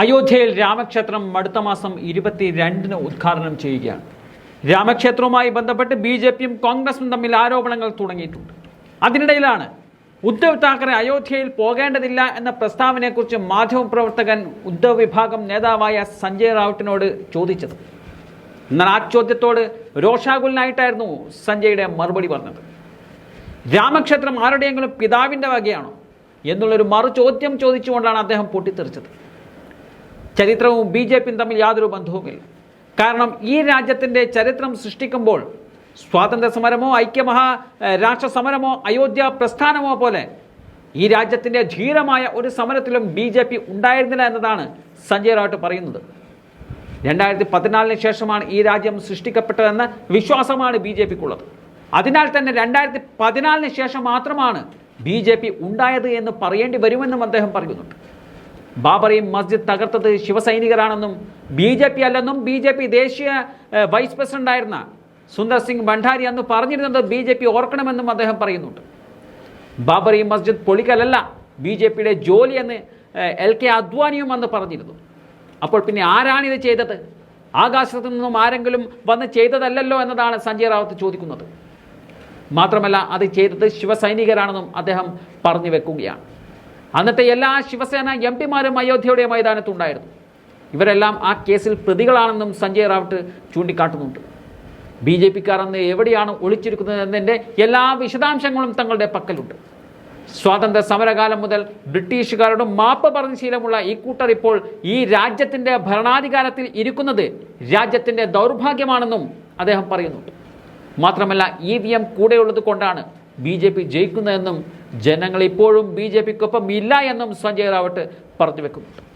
അയോധ്യയിൽ രാമക്ഷേത്രം അടുത്ത മാസം ഇരുപത്തിരണ്ടിന് ഉദ്ഘാടനം ചെയ്യുകയാണ്. രാമക്ഷേത്രവുമായി ബന്ധപ്പെട്ട് ബി ജെ പിയും കോൺഗ്രസും തമ്മിൽ ആരോപണങ്ങൾ തുടങ്ങിയിട്ടുണ്ട്. അതിനിടയിലാണ് ഉദ്ധവ് താക്കറെ അയോധ്യയിൽ പോകേണ്ടതില്ല എന്ന പ്രസ്താവനയെക്കുറിച്ച് മാധ്യമപ്രവർത്തകൻ ഉദ്ധവ് വിഭാഗം നേതാവായ സഞ്ജയ് റാവുട്ടിനോട് ചോദിച്ചത്. എന്നാൽ ആ ചോദ്യത്തോട് രോഷാകുലനായിട്ടായിരുന്നു സഞ്ജയുടെ മറുപടി പറഞ്ഞത്. രാമക്ഷേത്രം ആരുടെയെങ്കിലും പിതാവിന്റെ വകയാണോ? എന്നുള്ളൊരു മറു ചോദ്യം ചോദിച്ചുകൊണ്ടാണ് അദ്ദേഹം പൊട്ടിത്തെറിച്ചത്. ചരിത്രവും ബി ജെ പിയും തമ്മിൽ യാതൊരു ബന്ധവുമില്ല. കാരണം ഈ രാജ്യത്തിന്റെ ചരിത്രം സൃഷ്ടിക്കുമ്പോൾ സ്വാതന്ത്ര്യ സമരമോ ഐക്യമഹാ രാഷ്ട്ര സമരമോ അയോധ്യ പ്രസ്ഥാനമോ പോലെ ഈ രാജ്യത്തിന്റെ ധീരമായ ഒരു സമരത്തിലും ബി ജെ പി ഉണ്ടായിരുന്നില്ല എന്നതാണ് സഞ്ജയ് റാവട്ട് പറയുന്നത്. രണ്ടായിരത്തി പതിനാലിന് ശേഷമാണ് ഈ രാജ്യം സൃഷ്ടിക്കപ്പെട്ടതെന്ന വിശ്വാസമാണ് ബി ജെ പിക്കുള്ളത്. അതിനാൽ തന്നെ രണ്ടായിരത്തി പതിനാലിന് ശേഷം മാത്രമാണ് ബി ജെ പി ഉണ്ടായത് എന്ന് പറയേണ്ടി വരുമെന്നും അദ്ദേഹം പറയുന്നുണ്ട്. ബാബറി മസ്ജിദ് തകർത്തത് ശിവസൈനികരാണെന്നും ബി ജെ പി അല്ലെന്നും ബി ജെ പി ദേശീയ വൈസ് പ്രസിഡന്റായിരുന്ന സുന്ദർ സിംഗ് ഭണ്ഡാരി അന്ന് പറഞ്ഞിരുന്നത് ബി ജെ പി ഓർക്കണമെന്നും അദ്ദേഹം പറയുന്നുണ്ട്. ബാബറി മസ്ജിദ് പൊളിക്കലല്ല ബി ജെ പിയുടെ ജോലി എന്ന് എൽ കെ അദ്വാനിയും അന്ന് പറഞ്ഞിരുന്നു. അപ്പോൾ പിന്നെ ആരാണിത് ചെയ്തത്? ആകാശത്തു നിന്നും ആരെങ്കിലും വന്ന് ചെയ്തതല്ലല്ലോ എന്നതാണ് സഞ്ജയ് റാവത്ത് ചോദിക്കുന്നത്. മാത്രമല്ല അത് ചെയ്തത് ശിവസൈനികരാണെന്നും അദ്ദേഹം പറഞ്ഞു വെക്കുകയാണ്. അന്നത്തെ എല്ലാ ശിവസേന എം പിമാരും അയോധ്യയുടെ മൈതാനത്തുണ്ടായിരുന്നു. ഇവരെല്ലാം ആ കേസിൽ പ്രതികളാണെന്നും സഞ്ജയ് റാവട്ട് ചൂണ്ടിക്കാട്ടുന്നുണ്ട്. ബി ജെ പിക്കാർ അന്ന് എവിടെയാണ് ഒളിച്ചിരിക്കുന്നത് എന്നതിന്റെ എല്ലാ വിശദാംശങ്ങളും തങ്ങളുടെ പക്കലുണ്ട്. സ്വാതന്ത്ര്യ സമരകാലം മുതൽ ബ്രിട്ടീഷുകാരോട് മാപ്പ് പറഞ്ഞ ശീലമുള്ള ഈ കൂട്ടർ ഇപ്പോൾ ഈ രാജ്യത്തിന്റെ ഭരണാധികാരത്തിൽ ഇരിക്കുന്നത് രാജ്യത്തിന്റെ ദൗർഭാഗ്യമാണെന്നും അദ്ദേഹം പറയുന്നുണ്ട്. മാത്രമല്ല ഇ വി എം കൂടെയുള്ളത് കൊണ്ടാണ് ബി ജെ പി ജയിക്കുന്നതെന്നും ജനങ്ങൾ ഇപ്പോഴും ബി ജെ പിക്കൊപ്പം ഇല്ല എന്നും സഞ്ജയ് റാവട്ട് പറഞ്ഞു വെക്കുന്നുണ്ട്.